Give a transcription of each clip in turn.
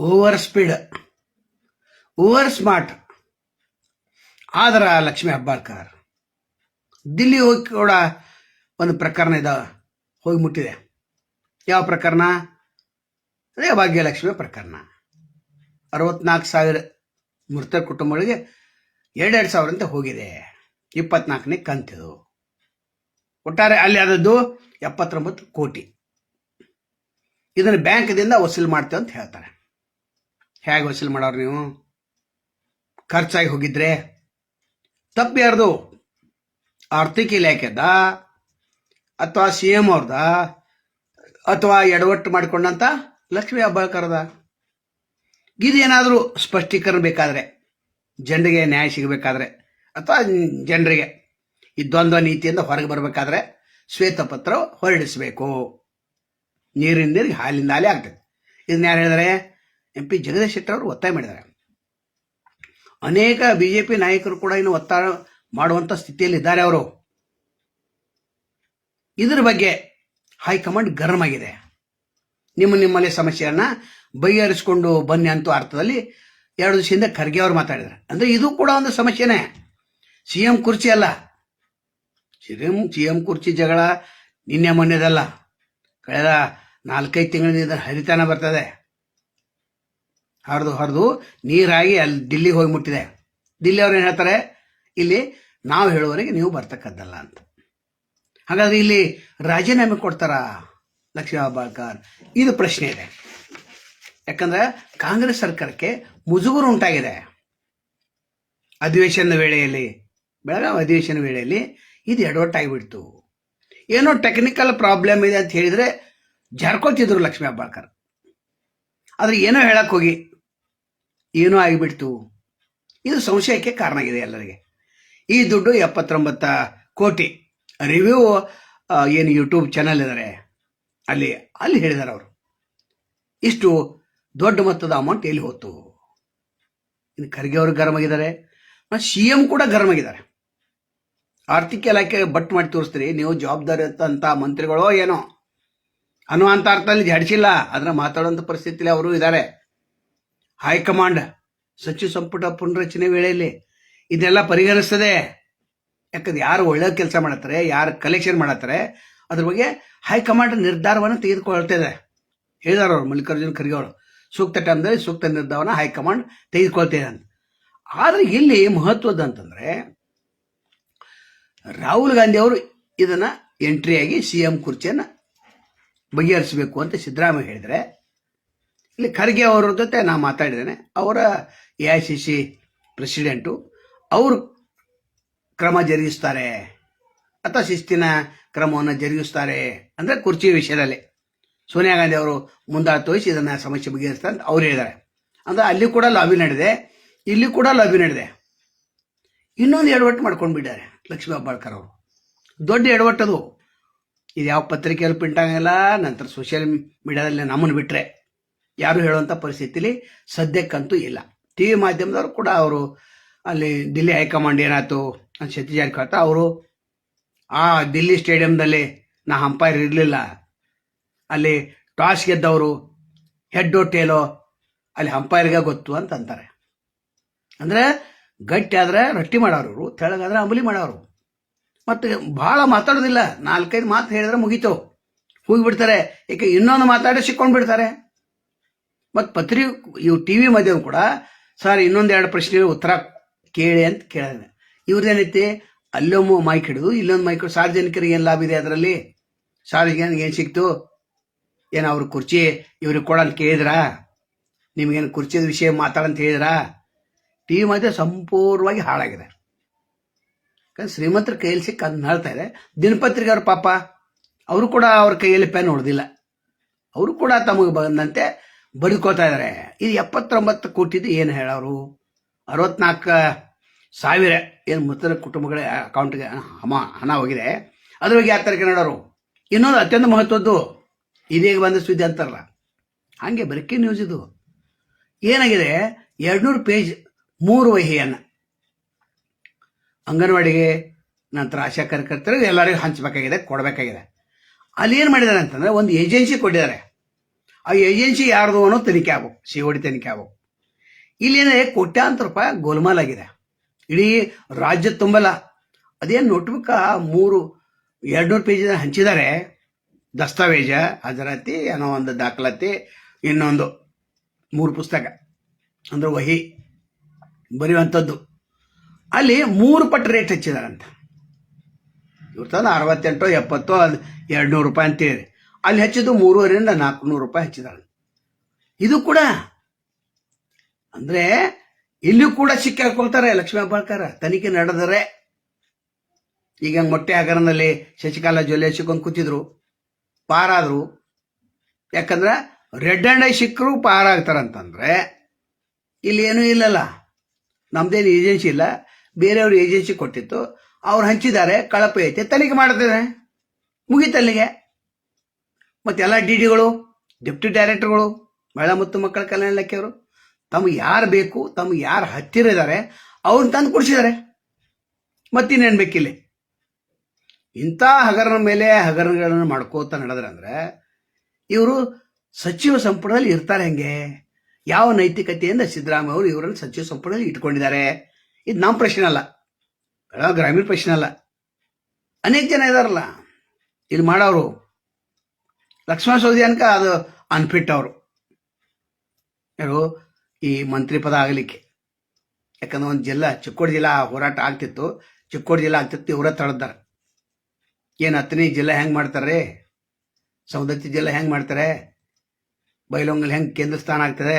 Over speed, over smart. ಆದ್ರ ಲಕ್ಷ್ಮಿ ಹಬ್ಬಾಳ್ಕರ್. ದಿಲ್ಲಿ ಹೋಗಿ ಕೂಡ ಒಂದು ಪ್ರಕರಣ ಇದ, ಹೋಗಿ ಮುಟ್ಟಿದೆ. ಯಾವ ಪ್ರಕರಣ? ಅದೇ ಭಾಗ್ಯಲಕ್ಷ್ಮಿ ಪ್ರಕರಣ. ಅರವತ್ನಾಲ್ಕು ಸಾವಿರ ಮೃತ ಕುಟುಂಬಗಳಿಗೆ ಎರಡೆರಡು ಸಾವಿರ ಅಂತ ಹೋಗಿದೆ. ಇಪ್ಪತ್ನಾಲ್ಕನೇ ಕಂತಿದು. ಒಟ್ಟಾರೆ ಅಲ್ಲಿ ಆದದ್ದು ಎಪ್ಪತ್ತೊಂಬತ್ತು ಕೋಟಿ. ಇದನ್ನು ಬ್ಯಾಂಕ್ದಿಂದ ವಸೂಲು ಮಾಡ್ತೇವೆ ಅಂತ ಹೇಳ್ತಾರೆ. ಹೇಗೆ ವಸೂಲ್ ಮಾಡೋರು ನೀವು? ಖರ್ಚಾಗಿ ಹೋಗಿದ್ರೆ? ತಪ್ಪು ಯಾರ್ದು? ಆರ್ಥಿಕ ಇಲಾಖೆದ? ಅಥವಾ ಸಿ ಎಂ ಅವ್ರದ? ಅಥವಾ ಎಡವಟ್ಟು ಮಾಡಿಕೊಂಡಂತ ಲಕ್ಷ್ಮೀ ಹೆಬ್ಬಾಳ್ಕರ್ದ? ಇದೇನಾದರೂ ಸ್ಪಷ್ಟೀಕರಣ ಬೇಕಾದ್ರೆ, ಜನರಿಗೆ ನ್ಯಾಯ ಸಿಗಬೇಕಾದ್ರೆ, ಅಥವಾ ಜನರಿಗೆ ಈ ದ್ವಂದ್ವ ನೀತಿಯಿಂದ ಹೊರಗೆ ಬರಬೇಕಾದ್ರೆ ಶ್ವೇತಪತ್ರ ಹೊರಡಿಸಬೇಕು. ನೀರಿನ ನೀರಿಗೆ ಹಾಲಿಂದ ಹಾಲಿ ಆಗ್ತದೆ. ಇದನ್ನ ಯಾರು ಹೇಳಿದರೆ ಎಂ ಪಿ ಜಗದೀಶ್ ಶೆಟ್ಟರ್ ಅವರು ಒತ್ತಾಯ ಮಾಡಿದ್ದಾರೆ. ಅನೇಕ ಬಿಜೆಪಿ ನಾಯಕರು ಕೂಡ ಇನ್ನು ಒತ್ತಾಯ ಮಾಡುವಂತ ಸ್ಥಿತಿಯಲ್ಲಿದ್ದಾರೆ ಅವರು. ಇದರ ಬಗ್ಗೆ ಹೈಕಮಾಂಡ್ ಗರಂ ಆಗಿದೆ ನಿಮ್ಮ ನಿಮ್ಮಲ್ಲಿ ಸಮಸ್ಯೆಯನ್ನ ಬಗೆಹರಿಸಿಕೊಂಡು ಬನ್ನಿ ಅಂತ ಅರ್ಥದಲ್ಲಿ ಎರಡು ದಿವಸದಿಂದ ಖರ್ಗೆ ಅವರು ಮಾತಾಡಿದ್ದಾರೆ. ಅಂದ್ರೆ ಇದು ಕೂಡ ಒಂದು ಸಮಸ್ಯೆನೇ. ಸಿ ಎಂ ಕುರ್ಚಿ ಅಲ್ಲ. ಸಿಎಂ ಸಿ ಎಂ ಕುರ್ಚಿ ಜಗಳ ನಿನ್ನೆ ಮೊನ್ನೆದಲ್ಲ. ಕಳೆದ ನಾಲ್ಕೈದು ತಿಂಗಳಿಂದ ಹರಿತಾನ ಬರ್ತದೆ. ಹರಿದು ಹರಿದು ನೀರಾಗಿ ಅಲ್ಲಿ ದಿಲ್ಲಿಗೆ ಹೋಗಿ ಮುಟ್ಟಿದೆ. ದಿಲ್ಲಿ ಅವ್ರು ಏನು ಹೇಳ್ತಾರೆ? ಇಲ್ಲಿ ನಾವು ಹೇಳುವವರೆಗೆ ನೀವು ಬರ್ತಕ್ಕದ್ದಲ್ಲ ಅಂತ. ಹಾಗಾದ್ರೆ ಇಲ್ಲಿ ರಾಜೀನಾಮೆ ಕೊಡ್ತಾರ ಲಕ್ಷ್ಮೀ ಬಾಳ್ಕರ್? ಇದು ಪ್ರಶ್ನೆ ಇದೆ. ಯಾಕಂದ್ರೆ ಕಾಂಗ್ರೆಸ್ ಸರ್ಕಾರಕ್ಕೆ ಮುಜುಗುರು ಉಂಟಾಗಿದೆ. ಅಧಿವೇಶನದ ವೇಳೆಯಲ್ಲಿ, ಬೆಳಗಾವಿ ಅಧಿವೇಶನ ವೇಳೆಯಲ್ಲಿ ಇದು ಎಡವಟ್ಟಾಗಿಬಿಡ್ತು. ಏನೋ ಟೆಕ್ನಿಕಲ್ ಪ್ರಾಬ್ಲಮ್ ಇದೆ ಅಂತ ಹೇಳಿದ್ರೆ ಜಾರ್ಕೋತಿದ್ರು ಲಕ್ಷ್ಮೀ ಹೆಬ್ಬಾಳ್ಕರ್ ಆದರೆ ಏನೋ ಹೇಳಕ್ಕೆ ಹೋಗಿ. ಏನೋ ಆಗಿಬಿಡ್ತು. ಇದು ಸಂಶಯಕ್ಕೆ ಕಾರಣ ಆಗಿದೆ ಎಲ್ಲರಿಗೆ. ಈ ದುಡ್ಡು ಎಪ್ಪತ್ತೊಂಬತ್ತ ಕೋಟಿ. ರಿವ್ಯೂ ಏನು ಯೂಟ್ಯೂಬ್ ಚಾನಲ್ ಇದ್ದಾರೆ ಅಲ್ಲಿ ಅಲ್ಲಿ ಹೇಳಿದ್ದಾರೆ ಅವರು. ಇಷ್ಟು ದೊಡ್ಡ ಮೊತ್ತದ ಅಮೌಂಟ್ ಎಲ್ಲಿ ಹೋತು? ಇನ್ನು ಖರ್ಗೆ ಅವರು ಗರಂ ಆಗಿದ್ದಾರೆ. ಮತ್ತು ಸಿ ಎಂ ಕೂಡ ಗರಂ ಆಗಿದ್ದಾರೆ. ಆರ್ಥಿಕ ಇಲಾಖೆ ಬಟ್ ಮಾಡಿ ತೋರಿಸ್ತೀರಿ, ನೀವು ಜವಾಬ್ದಾರಿ ಅಂತ ಮಂತ್ರಿಗಳೋ ಏನೋ. ಅನ್ನುವಂಥ ಅರ್ಥದಲ್ಲಿ ಜಡಿಸಿಲ್ಲ ಅದನ್ನ ಮಾತಾಡುವಂಥ ಪರಿಸ್ಥಿತಿಯಲ್ಲಿ ಅವರು ಇದ್ದಾರೆ. ಹೈಕಮಾಂಡ್ ಸಚಿವ ಸಂಪುಟ ಪುನರಚನೆ ವೇಳೆಯಲ್ಲಿ ಇದೆಲ್ಲ ಪರಿಗಣಿಸ್ತದೆ ಯಾಕಂದ್ರೆ ಯಾರು ಒಳ್ಳೆ ಕೆಲಸ ಮಾಡತ್ತಾರೆ, ಯಾರು ಕಲೆಕ್ಷನ್ ಮಾಡತ್ತಾರೆ, ಅದ್ರ ಬಗ್ಗೆ ಹೈಕಮಾಂಡ್ ನಿರ್ಧಾರವನ್ನು ತೆಗೆದುಕೊಳ್ತಿದೆ. ಹೇಳಿದಾರ ಅವರು ಮಲ್ಲಿಕಾರ್ಜುನ ಖರ್ಗೆ ಅವರು, ಸೂಕ್ತ ಟೈಮ್ದಲ್ಲಿ ಸೂಕ್ತ ನಿರ್ಧಾರವನ್ನು ಹೈಕಮಾಂಡ್ ತೆಗೆದುಕೊಳ್ತಿದೆ ಅಂತ. ಆದ್ರೆ ಇಲ್ಲಿ ಮಹತ್ವದ ಅಂತಂದ್ರೆ ರಾಹುಲ್ ಗಾಂಧಿ ಅವರು ಇದನ್ನ ಎಂಟ್ರಿಯಾಗಿ ಸಿ ಎಂ ಕುರ್ಚಿಯನ್ನು ಬಗೆಹರಿಸಬೇಕು ಅಂತ ಸಿದ್ದರಾಮಯ್ಯ ಹೇಳಿದರೆ ಇಲ್ಲಿ ಖರ್ಗೆ ಅವರ ಜೊತೆ ನಾ ಮಾತಾಡಿದ್ದೇನೆ. ಅವರ A I C C president ಅವರು ಕ್ರಮ ಜರುಗಿಸ್ತಾರೆ. ಅಥವಾ ಶಿಸ್ತಿನ ಕ್ರಮವನ್ನು ಜರುಗಿಸ್ತಾರೆ ಅಂದರೆ ಕುರ್ಚಿ ವಿಷಯದಲ್ಲಿ. ಸೋನಿಯಾ ಗಾಂಧಿ ಅವರು ಮುಂದಾಳು ತೋರಿಸಿ ಇದನ್ನು ಸಮಸ್ಯೆ ಬಗೆಹರಿಸ್ತಾರೆ ಅಂತ ಅವ್ರು ಹೇಳಿದ್ದಾರೆ. ಅಂದ್ರೆ ಅಲ್ಲಿ ಕೂಡ ಲಾಬಿ ನಡೆದಿದೆ. ಇಲ್ಲಿ ಕೂಡ ಲಾಬಿ ನಡೆದಿದೆ. ಇನ್ನೊಂದು ಎಡವಟ್ಟು ಮಾಡ್ಕೊಂಡು ಬಿಟ್ಟಿದ್ದಾರೆ ಲಕ್ಷ್ಮೀ ಹೆಬ್ಬಾಳ್ಕರ್ ಅವರು. ದೊಡ್ಡ ಎಡವಟ್ಟದು. ಇದು ಯಾವ ಪತ್ರಿಕೆಯಲ್ಲಿ ಪ್ರಿಂಟ್ ಆಗಲ್ಲ ನಂತರ ಸೋಷಿಯಲ್ ಮೀಡಿಯಾದಲ್ಲಿ ನಮ್ಮನ್ನು ಬಿಟ್ಟರೆ ಯಾರು ಹೇಳುವಂಥ ಪರಿಸ್ಥಿತಿಲಿ ಸದ್ಯಕ್ಕಂತೂ ಇಲ್ಲ. ಟಿ ವಿ ಮಾಧ್ಯಮದವರು ಕೂಡ ಅವರು ಅಲ್ಲಿ ದಿಲ್ಲಿ ಹೈಕಮಾಂಡ್ ಏನಾಯ್ತು ಅಂತ ಸತೀಶ್ ಜಾರಕಿಹೊಳಿ ಅವರು, ಆ ದಿಲ್ಲಿ ಸ್ಟೇಡಿಯಂದಲ್ಲಿ ನಾ ಅಂಪೈರ್ ಇರಲಿಲ್ಲ. ಅಲ್ಲಿ ಟಾಸ್ ಗೆದ್ದವರು ಹೆಡ್ ಟೇಲೋ ಅಲ್ಲಿ ಅಂಪೈರ್ಗೆ ಗೊತ್ತು ಅಂತ ಅಂತಾರೆ. ಅಂದ್ರೆ ಗಟ್ಟಿ ಆದ್ರೆ ರೊಟ್ಟಿ ಮಾಡೋರು, ತೆಳಗಾದ್ರೆ ಅಂಬಲಿ ಮಾಡೋರು. ಮತ್ತೆ ಬಹಳ ಮಾತಾಡೋದಿಲ್ಲ. ನಾಲ್ಕೈದು ಮಾತು ಹೇಳಿದ್ರೆ ಮುಗೀತು. ಹೋಗಿಬಿಡ್ತಾರೆ. ಏಕೆ ಇನ್ನೊಂದು ಮಾತಾಡಿ ಸಿಕ್ಕೊಂಡು ಬಿಡ್ತಾರೆ ಮತ್ತು ಪತ್ರಿ ಇವು ಟಿ ವಿ ಮಾಧ್ಯಮ ಕೂಡ, ಸರ್ ಇನ್ನೊಂದು ಎರಡು ಪ್ರಶ್ನೆ ಉತ್ತರ ಕೇಳಿ ಅಂತ ಕೇಳಿದೆ ಇವ್ರದ್ದೇನೈತಿ ಅಲ್ಲೊಮ್ಮ ಮೈಕ್ ಹಿಡಿದು, ಇಲ್ಲೊಂದು ಮೈಕ್ ಸಾರ್ವಜನಿಕರಿಗೆ ಏನು ಲಾಭ ಇದೆ ಅದರಲ್ಲಿ? ಸಾರ್ವಜನಿಕರಿಗೆ ಏನು ಸಿಕ್ತು? ಏನು ಅವ್ರ ಕುರ್ಚಿ ಇವ್ರಿಗೆ ಕೊಡಂತ ಕೇಳಿದ್ರಾ? ನಿಮಗೇನು ಕುರ್ಚಿದ ವಿಷಯ ಮಾತಾಡಂತ ಹೇಳಿದ್ರಾ? ಟಿ ವಿ ಮಾಧ್ಯಮ ಸಂಪೂರ್ಣವಾಗಿ ಹಾಳಾಗಿದೆ. ಶ್ರೀಮಂತರ ಕೈಯಲ್ಲಿ ಸಿಕ್ಕ ಅದನ್ನ ಹೇಳ್ತಾ ಇದೆ. ದಿನಪತ್ರಿಕೆ ಅವ್ರ ಪಾಪ, ಅವರು ಕೂಡ ಅವ್ರ ಕೈಯಲ್ಲಿ ಪೆನ್ ಹೊಡೆದಿಲ್ಲ. ಅವರು ಕೂಡ ತಮಗೆ ಬಂದಂತೆ ಬದುಕೋತಾ ಇದ್ದಾರೆ. ಇದು ಎಪ್ಪತ್ತೊಂಬತ್ತು ಕೋಟಿದು ಏನು ಹೇಳೋರು? ಅರವತ್ನಾಲ್ಕು ಸಾವಿರ ಏನು ಮೃತರ ಕುಟುಂಬಗಳ ಅಕೌಂಟ್ಗೆ ಹಮ, ಹಣ ಹೋಗಿದೆ. ಅದ್ರ ಬಗ್ಗೆ ಯಾವ ಕನ್ನಡರು ನೋಡೋರು? ಇನ್ನೊಂದು ಅತ್ಯಂತ ಮಹತ್ವದ್ದು, ಇದೀಗ ಬಂದ ಸುದ್ದಿ ಅಂತಾರಲ್ಲ. ಹಾಗೆ ಬರ್ಕಿ ನ್ಯೂಸ್ ಇದು. ಏನಾಗಿದೆ? ಎರಡ್ನೂರು ಪೇಜ್ ಮೂರು ವಹಿಯನ್ನು ಅಂಗನವಾಡಿಗೆ ನಂತರ ಆಶಾ ಕಾರ್ಯಕರ್ತರಿಗೆ ಎಲ್ಲರಿಗೂ ಹಂಚಬೇಕಾಗಿದೆ, ಕೊಡಬೇಕಾಗಿದೆ. ಅಲ್ಲಿ ಏನು ಮಾಡಿದ್ದಾರೆ ಅಂತಂದ್ರೆ, ಒಂದು ಏಜೆನ್ಸಿ ಕೊಟ್ಟಿದ್ದಾರೆ. ಆ ಏಜೆನ್ಸಿ ಯಾರ್ದು ಅನ್ನೋ ತನಿಖೆ ಆಗ್ಬೇಕು. ಸಿ ಡಿ ತನಿಖೆ ಆಗ್ಬೇಕು. ಇಲ್ಲೇನೇ ಕೋಟ್ಯಾಂತರ ರೂಪಾಯಿ ಗೋಲ್ಮಾಲ್ ಆಗಿದೆ ಇಡೀ ರಾಜ್ಯ ತುಂಬಲ್ಲ. ಅದೇನು ನೋಟ್ಬುಕ್ ಮೂರು, ಎರಡ್ನೂರು ಪೇಜ್ ಹಂಚಿದ್ದಾರೆ ದಸ್ತಾವೇಜ, ಹಾಜರಾತಿ, ಏನೋ ಒಂದು ದಾಖಲಾತಿ, ಇನ್ನೊಂದು ಮೂರು ಪುಸ್ತಕ. ಅಂದ್ರೆ ವಹಿ ಬರೆಯುವಂಥದ್ದು. ಅಲ್ಲಿ ಮೂರು ಪಟ್ಟು ರೇಟ್ ಹಚ್ಚಿದಾರಂತ. ಇವ್ರ ತಂದು ಅರವತ್ತೆಂಟು, ಎಪ್ಪತ್ತು, ಅದು ಎರಡು ರೂಪಾಯಿ ಅಂತೇಳಿ ಅಲ್ಲಿ ಹಚ್ಚಿದ್ದು ಮೂರುವರೆಯಿಂದ ನಾಲ್ಕುನೂರು ರೂಪಾಯಿ ಹೆಚ್ಚಿದಾಳೆ. ಇದು ಕೂಡ ಅಂದ್ರೆ ಇಲ್ಲೂ ಕೂಡ ಸಿಕ್ಕಾಕೊಳ್ತಾರೆ ಲಕ್ಷ್ಮೀ ಬಾಳ್ಕಾರ ತನಿಖೆ ನಡೆದರೆ ಈಗ ಮೊಟ್ಟೆ ಹಗರಣದಲ್ಲಿ ಶಶಿಕಲಾ ಜೊಲ್ಲೆ ಸಿಕ್ಕೊಂಡು ಕೂತಿದ್ರು. ಪಾರಾದ್ರು. ಯಾಕಂದ್ರೆ ರೆಡ್ ಅಂಡ್ ಐ ಸಿಕ್ಕರು ಪಾರಾಗ್ತಾರಂತಂದ್ರೆ ಇಲ್ಲಿ ಏನೂ ಇಲ್ಲಲ್ಲ. ನಮ್ದೇನು ಏಜೆನ್ಸಿ ಇಲ್ಲ. ಬೇರೆಯವ್ರ ಏಜೆನ್ಸಿ ಕೊಟ್ಟಿತ್ತು. ಅವ್ರು ಹಂಚಿದ್ದಾರೆ. ಕಳಪೆ ಐತೆ. ತನಿಖೆ ಮಾಡ್ತಾರೆ ಮುಗೀತಲ್ಲಿಗೆ ಮತ್ತೆಲ್ಲ ಡಿ ಡಿಗಳು ಡೆಪ್ಟಿ ಡೈರೆಕ್ಟರ್ಗಳು, ಮಹಿಳಾ ಮತ್ತು ಮಕ್ಕಳ ಕಲ್ಯಾಣ ಇಲಾಖೆಯವರು ತಮಗೆ ಯಾರು ಬೇಕು, ತಮಗೆ ಯಾರು ಹತ್ತಿರ ಇದ್ದಾರೆ ಅವ್ರನ್ನ ತಂದು ಕೊಡಿಸಿದ್ದಾರೆ. ಮತ್ತಿನ್ನೇನು ಬೇಕಿಲ್ಲ? ಇಂಥ ಹಗರಣ ಮೇಲೆ ಹಗರಣಗಳನ್ನು ಮಾಡ್ಕೋತ ನಡೆದ್ರೆ ಅಂದರೆ ಇವರು ಸಚಿವ ಸಂಪುಟದಲ್ಲಿ ಇರ್ತಾರೆ ಹೆಂಗೆ? ಯಾವ ನೈತಿಕತೆಯಿಂದ ಸಿದ್ದರಾಮಯ್ಯ ಅವರು ಇವರನ್ನು ಸಚಿವ ಸಂಪುಟದಲ್ಲಿ ಇಟ್ಕೊಂಡಿದ್ದಾರೆ? ಇದು ನಮ್ಮ ಪ್ರಶ್ನೆ ಅಲ್ಲ. ಗ್ರಾಮೀಣ ಪ್ರಶ್ನೆ ಅಲ್ಲ. ಅನೇಕ ಜನ ಇದಾರಲ್ಲ. ಇಲ್ಲಿ ಮಾಡೋರು. ಲಕ್ಷ್ಮಣ ಸವದಿ ಅನ್ಕ ಅದು ಅನ್ಫಿಟ್ ಅವರು ಯಾರು ಈ ಮಂತ್ರಿ ಪದ ಆಗಲಿಕ್ಕೆ. ಯಾಕಂದ್ರೆ ಒಂದು ಜಿಲ್ಲಾ, ಚಿಕ್ಕೋಡಿ ಜಿಲ್ಲಾ ಹೋರಾಟ ಆಗ್ತಿತ್ತು. ಚಿಕ್ಕೋಡಿ ಜಿಲ್ಲಾ ಆಗ್ತಿತ್ತು, ಇವರ ತಳೆದಾರೆ. ಏನು ಹತ್ತನೇ ಜಿಲ್ಲೆ ಹೆಂಗೆ ಮಾಡ್ತಾರೆ? ಸೌದತ್ತಿ ಜಿಲ್ಲೆ ಹೆಂಗೆ ಮಾಡ್ತಾರೆ? ಬೈಲೊಂಗಲ್ ಹೆಂಗೆ ಕೇಂದ್ರ ಸ್ಥಾನ ಆಗ್ತದೆ?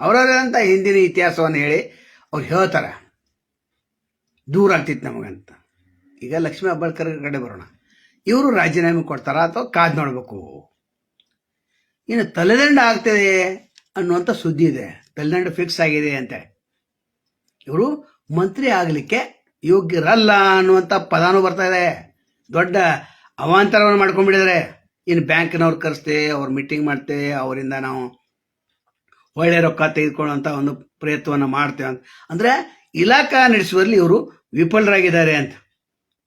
ಅವರವರಂತ ಹಿಂದಿನ ಇತಿಹಾಸವನ್ನು ಹೇಳಿ ಅವ್ರು ಹೇಳ್ತಾರೆ. ದೂರ ಆಗ್ತಿತ್ತು ನಮಗಂತ. ಈಗ ಲಕ್ಷ್ಮೀ ಅಬ್ಬಾಳ್ಕರ್ ಕಡೆ ಬರೋಣ. ಇವರು ರಾಜೀನಾಮೆ ಕೊಡ್ತಾರ ಅಥವಾ ಕಾದ್ ನೋಡ್ಬೇಕು? ಇನ್ನು ತಲೆದಂಡ ಆಗ್ತದೆ ಅನ್ನುವಂಥ ಸುದ್ದಿ ಇದೆ. ತಲೆದಂಡ ಫಿಕ್ಸ್ ಆಗಿದೆ ಅಂತ. ಇವರು ಮಂತ್ರಿ ಆಗಲಿಕ್ಕೆ ಯೋಗ್ಯರಲ್ಲ ಅನ್ನುವಂಥ ಪದಾನು ಬರ್ತಾ ಇದೆ. ದೊಡ್ಡ ಅವಾಂತರವನ್ನು ಮಾಡ್ಕೊಂಡ್ಬಿಟ್ಟಿದ್ದಾರೆ. ಇನ್ನು ಬ್ಯಾಂಕ್ನವ್ರು ಕರೆಸ್ತೆ ಅವ್ರು ಮೀಟಿಂಗ್ ಮಾಡ್ತೆ ಅವರಿಂದ ನಾವು ಒಳ್ಳೆ ರೊಕ್ಕ ತೆಗೆದುಕೊಳ್ಳುವಂಥ ಒಂದು ಪ್ರಯತ್ನವನ್ನು ಮಾಡ್ತೇವೆ ಅಂತ. ಅಂದರೆ ಇಲಾಖಾ ನಡೆಸುವಲ್ಲಿ ಇವರು ವಿಫಲರಾಗಿದ್ದಾರೆ ಅಂತ.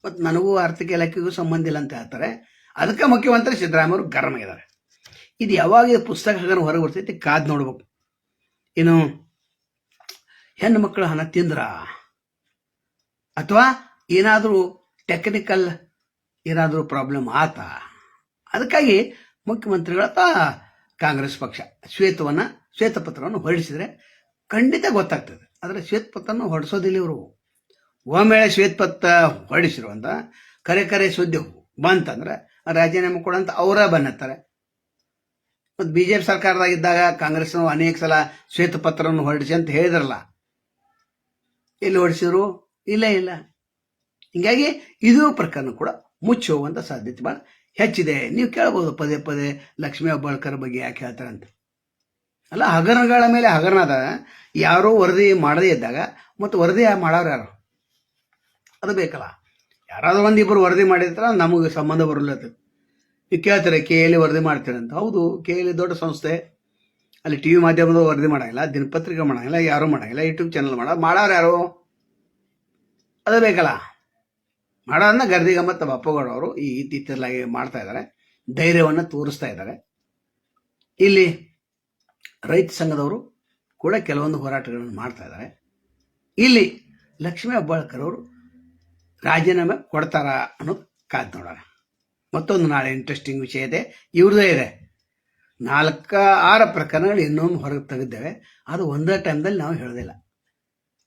ಮತ್ತು ನನಗೂ ಆರ್ಥಿಕ ಇಲಾಖೆಗೂ ಸಂಬಂಧ ಇಲ್ಲ ಅಂತ ಹೇಳ್ತಾರೆ. ಅದಕ್ಕೆ ಮುಖ್ಯಮಂತ್ರಿ ಸಿದ್ದರಾಮಯ್ಯ ಅವರು ಗರಂ ಆಗಿದ್ದಾರೆ. ಇದು ಯಾವಾಗ ಪುಸ್ತಕ ಹೊರಗೆ ಬರ್ತೈತಿ, ಕಾದ್ ನೋಡ್ಬೇಕು. ಏನು, ಹೆಣ್ಣು ಮಕ್ಕಳು ಹಣ ತಿಂದ್ರ? ಅಥವಾ ಏನಾದರೂ ಟೆಕ್ನಿಕಲ್ ಏನಾದರೂ ಪ್ರಾಬ್ಲಮ್ ಆತ? ಅದಕ್ಕಾಗಿ ಮುಖ್ಯಮಂತ್ರಿಗಳ ಕಾಂಗ್ರೆಸ್ ಪಕ್ಷ ಶ್ವೇತವನ್ನು, ಶ್ವೇತಪತ್ರವನ್ನು ಹೊರಡಿಸಿದ್ರೆ ಖಂಡಿತ ಗೊತ್ತಾಗ್ತದೆ. ಆದರೆ ಶ್ವೇತಪತ್ರವನ್ನು ಹೊರಡಿಸೋದಿಲ್ಲ ಇವರು. ಒಮ್ಮೆ ಶ್ವೇತಪತ್ರ ಹೊರಡಿಸಿರುವಂತ ಕರೆ ಕರೆ ಸುದ್ದಿ ಬಂತಂದ್ರೆ ರಾಜೀನಾಮೆ ಕೊಡಂತ ಅವರ ಬನ್ನತ್ತಾರೆ ಮತ್ತು ಬಿ ಜೆ ಪಿ ಸರ್ಕಾರದಾಗಿದ್ದಾಗ ಕಾಂಗ್ರೆಸ್ನವರು ಅನೇಕ ಸಲ ಶ್ವೇತಪತ್ರವನ್ನು ಹೊರಡಿಸಿ ಅಂತ ಹೇಳಿದ್ರಲ್ಲ. ಎಲ್ಲಿ ಹೊರಡಿಸಿದ್ರು? ಇಲ್ಲ ಇಲ್ಲ. ಹಿಂಗಾಗಿ ಇದು ಪ್ರಕರಣ ಕೂಡ ಮುಚ್ಚಿ ಹೋಗುವಂಥ ಸಾಧ್ಯತೆ ಭಾಳ ಹೆಚ್ಚಿದೆ. ನೀವು ಕೇಳ್ಬೋದು ಪದೇ ಪದೇ ಲಕ್ಷ್ಮೀ ಹೆಬ್ಬಾಳ್ಕರ್ ಬಗ್ಗೆ ಯಾಕೆ ಹೇಳ್ತಾರೆ ಅಂತ. ಅಲ್ಲ, ಹಗರಣಗಳ ಮೇಲೆ ಹಗರಣ ಅದ. ಯಾರೋ ವರದಿ ಮಾಡದೇ ಇದ್ದಾಗ ಮತ್ತು ವರದಿ ಮಾಡೋರು ಯಾರು? ಅದು ಬೇಕಲ್ಲ. ಯಾರಾದ್ರೂ ಒಂದಿಬ್ಬರು ವರದಿ ಮಾಡಿದ್ರೆ ನಮಗೆ ಸಂಬಂಧ ಬರಲ್ಲ ನೀವು ಕೇಳ್ತಾರೆ ಕೆ ಎಲ್ಲಿ ವರದಿ ಮಾಡ್ತೀರ ಅಂತ. ಹೌದು ಕೆ ಎಲ್ಲಿ ದೊಡ್ಡ ಸಂಸ್ಥೆ. ಅಲ್ಲಿ ಟಿ ವಿ ಮಾಧ್ಯಮದ ವರದಿ ಮಾಡಂಗಿಲ್ಲ, ದಿನಪತ್ರಿಕೆ ಮಾಡಂಗಿಲ್ಲ, ಯಾರೂ ಮಾಡಂಗಿಲ್ಲ ಯೂಟ್ಯೂಬ್ ಚಾನಲ್ ಮಾಡ, ಮಾಡೋರು ಯಾರು? ಅದು ಬೇಕಲ್ಲ. ಮಾಡೋದನ್ನ ಗರ್ದಿಗ ಮತ್ತು ಬಪ್ಪಗೌಡ ಅವರು ಈ ಇತ್ತೀಚಲಾಗಿ ಮಾಡ್ತಾ ಇದ್ದಾರೆ, ಧೈರ್ಯವನ್ನು ತೋರಿಸ್ತಾ ಇದ್ದಾರೆ. ಇಲ್ಲಿ ರೈತ ಸಂಘದವರು ಕೂಡ ಕೆಲವೊಂದು ಹೋರಾಟಗಳನ್ನು ಮಾಡ್ತಾ ಇದ್ದಾರೆ. ಇಲ್ಲಿ ಲಕ್ಷ್ಮೀ ಹೆಬ್ಬಾಳ್ಕರ್ ಅವರು ರಾಜೀನಾಮೆ ಕೊಡ್ತಾರ ಅನ್ನೋದು ಕಾದ್ ನೋಡೋಣ. ಮತ್ತೊಂದು ನಾಳೆ ಇಂಟ್ರೆಸ್ಟಿಂಗ್ ವಿಷಯ ಇದೆ. ಇವ್ರದೇ ಇದೆ. ನಾಲ್ಕ, ಆರು ಪ್ರಕರಣಗಳು ಇನ್ನೊಮ್ಮೆ ಹೊರಗೆ ತೆಗೆದ್ದೇವೆ ಅದು ಒಂದೇ ಟೈಮ್ದಲ್ಲಿ ನಾವು ಹೇಳೋದಿಲ್ಲ.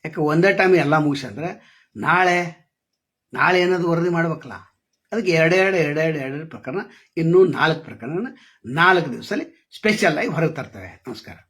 ಯಾಕೆ ಒಂದೇ ಟೈಮ್ ಎಲ್ಲ ಮುಗಿಸಂದ್ರೆ ನಾಳೆ ನಾಳೆ ಏನಾದ್ರು ವರದಿ ಮಾಡ್ಬೇಕಲ್ಲ? ಅದಕ್ಕೆ ಎರಡೆರಡು ಎರಡೆರಡು ಎರಡೆರಡು ಪ್ರಕರಣ, ಇನ್ನೂ ನಾಲ್ಕು ಪ್ರಕರಣ ನಾಲ್ಕು ದಿವಸದಲ್ಲಿ ಸ್ಪೆಷಲ್ ಆಗಿ ಹೊರಗೆ ತರ್ತೇವೆ. ನಮಸ್ಕಾರ.